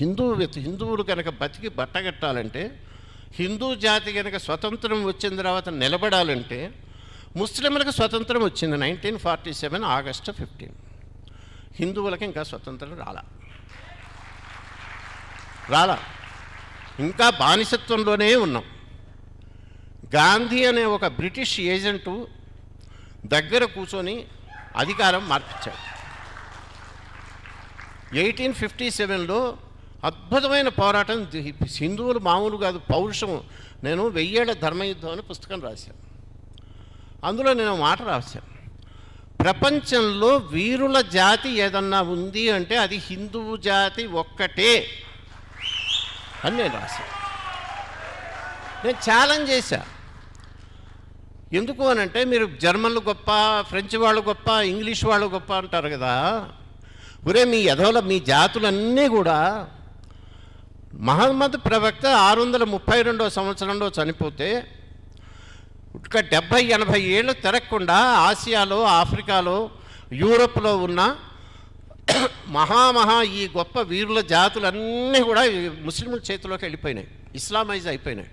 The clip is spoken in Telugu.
హిందూ హిందువులు కనుక బతికి బట్టగట్టాలంటే హిందూ జాతి కనుక స్వతంత్రం వచ్చిన తర్వాత నిలబడాలంటే ముస్లింలకు స్వతంత్రం వచ్చింది nineteen forty seven August fifteen. హిందువులకి ఇంకా స్వతంత్రం రాలా. రాలా. ఇంకా బానిసత్వంలోనే ఉన్నాం. గాంధీ అనే ఒక బ్రిటిష్ ఏజెంటు దగ్గర కూర్చొని అధికారం మార్పించాడు. ఎయిటీన్ ఫిఫ్టీ సెవెన్లో అద్భుతమైన పోరాటం. హిందువులు మామూలు కాదు పౌరుషం. నేను వెయ్యేళ్ళ ధర్మయుద్ధం అని పుస్తకం రాశాను. అందులో నేను మాట రాశాను. ప్రపంచంలో వీరుల జాతి ఏదన్నా ఉంది అంటే అది హిందువు జాతి ఒక్కటే అని నేను రాశాను. నేను ఛాలెంజ్ చేశా. ఎందుకు అని అంటే మీరు జర్మన్లు గొప్ప ఫ్రెంచ్ వాళ్ళు గొప్ప ఇంగ్లీష్ వాళ్ళు గొప్ప అంటారు కదా. ఒరే మీ ఎదవల మీ జాతులన్నీ కూడా మహమ్మద్ ప్రవక్త ఆరు వందల ముప్పై రెండో సంవత్సరంలో చనిపోతే ఒక డెబ్భై ఎనభై ఏళ్ళు తిరగకుండా ఆసియాలో ఆఫ్రికాలో యూరోప్లో ఉన్న మహామహా ఈ గొప్ప వీరుల జాతులన్నీ కూడా ముస్లింల చేతిలోకి వెళ్ళిపోయినాయి. ఇస్లామైజ్ అయిపోయినాయి.